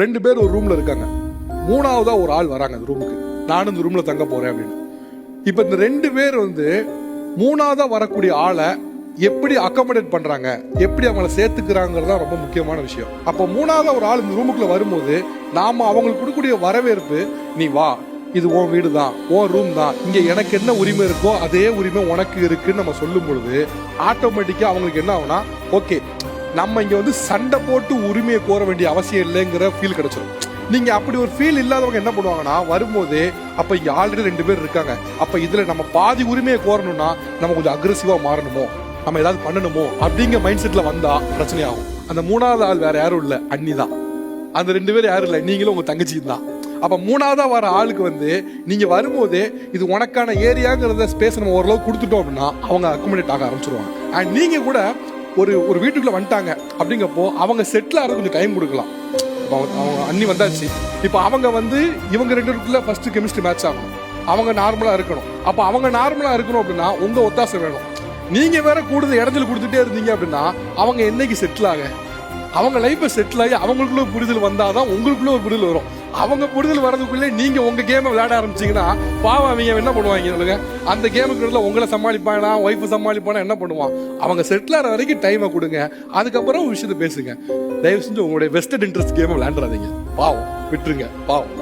ரெண்டு பேர் ஒரு ரூம்ல இருக்காங்க. மூணாவதா ஒரு ஆள் வராங்க அந்த ரூமுக்கு நானும் இந்த ரூம்ல தங்க போறேன் அப்படின்னு. இப்ப இந்த ரெண்டு பேர் வந்து மூணாவதா வரக்கூடிய ஆளை எப்படி அக்கமடேட் பண்றாங்க? எப்படி அவங்கள சேர்த்துக்கிறாங்கிறது தான் ரொம்ப முக்கியமான விஷயம். அப்போ மூணாவதா ஒரு ஆள் இந்த ரூமுக்குள்ள வரும்போது நாம அவங்களுக்கு கொடுக்கக்கூடிய வரவேற்பு நீ வா. இது உன் வீடு தான் உன் ரூம் தான். இங்க எனக்கு என்ன உரிமை இருக்கோ அதே உரிமை உனக்கு இருக்குன்னு நம்ம சொல்லும் பொழுது ஆட்டோமேட்டிக்கா அவங்களுக்கு என்ன ஆகும்னா ஓகே நம்ம இங்கே வந்து சண்டை போட்டு உரிமையை கோர வேண்டிய அவசியம் இல்லைங்கிற ஃபீல் கிடைச்சிடும் நீங்க அப்படி ஒரு ஃபீல் இல்லாதவங்க என்ன பண்ணுவாங்கன்னா வரும்போது அப்ப இங்க ஆல்ரெடி ரெண்டு பேர் இருக்காங்க. அப்ப இதுல நம்ம பாதி உரிமையை கோரணும்னா நம்ம கொஞ்சம் அக்ரெசிவா மாறணுமோ? நம்ம ஏதாவது பண்ணணுமோ? அப்படிங்கிற மைண்ட் செட்ல வந்தா பிரச்சனையாகும். அந்த மூணாவது ஆள் வேற யாரும் இல்ல அண்ணி தான். அந்த ரெண்டு பேரும் யாரும் இல்ல நீங்களும் உங்க தங்கச்சி தான். அப்ப மூணாவதா வர ஆளுக்கு வந்து நீங்க வரும்போதே இது உனக்கான ஏரியாங்கிறத ஸ்பேஸ் நம்ம ஓரளவு கொடுத்துட்டோம் அப்படின்னா அவங்க அக்குமுடேட் ஆக ஆரம்பிச்சிருவாங்க. அண்ட் நீங்க கூட ஒரு ஒரு வீட்டுக்குள்ள வந்துட்டாங்க. அப்படிங்கப்போ அவங்க செட்டில் ஆக கொஞ்சம் டைம் கொடுக்கலாம். இப்போ அவங்க அண்ணி வந்தாச்சு. இப்போ அவங்க வந்து இவங்க ரெண்டு பேருக்குள்ள ஃபர்ஸ்ட் கெமிஸ்ட்ரி மேட்ச் ஆகணும். அவங்க நார்மலாக இருக்கணும். அப்போ அவங்க நார்மலாக இருக்கணும் அப்படின்னா உங்க ஒத்தாசை வேணும். நீங்க வேற கூடுதல் இடைஞ்சல் கொடுத்துட்டே இருந்தீங்க அப்படின்னா அவங்க என்னைக்கு செட்டில் ஆக? அவங்க லைஃப்பை செட்டில் ஆகி அவங்களுக்குள்ள புரிதல் புரிதல் வந்தாதான் உங்களுக்குள்ள ஒரு புரிதல் வரும். அவங்க புரிதல் வரதுக்குள்ளே நீங்கள் உங்கள் கேமை விளையாட ஆரம்பிச்சீங்கன்னா பாவம் அவங்க என்ன பண்ணுவாங்க சொல்லுங்க? அந்த கேமுக்கு உங்களை சமாளிப்பானா ஒய்ஃபு சமாளிப்பானா என்ன பண்ணுவான்? அவங்க செட்டில் ஆகிற வரைக்கும் டைமை கொடுங்க. அதுக்கப்புறம் விஷயத்தை பேசுங்க. தயவு செஞ்சு உங்களுடைய வெஸ்டட் இன்ட்ரெஸ்ட் கேமை விளையாண்டுறாதீங்க. பாவம் விட்டுருங்க. பாவம்.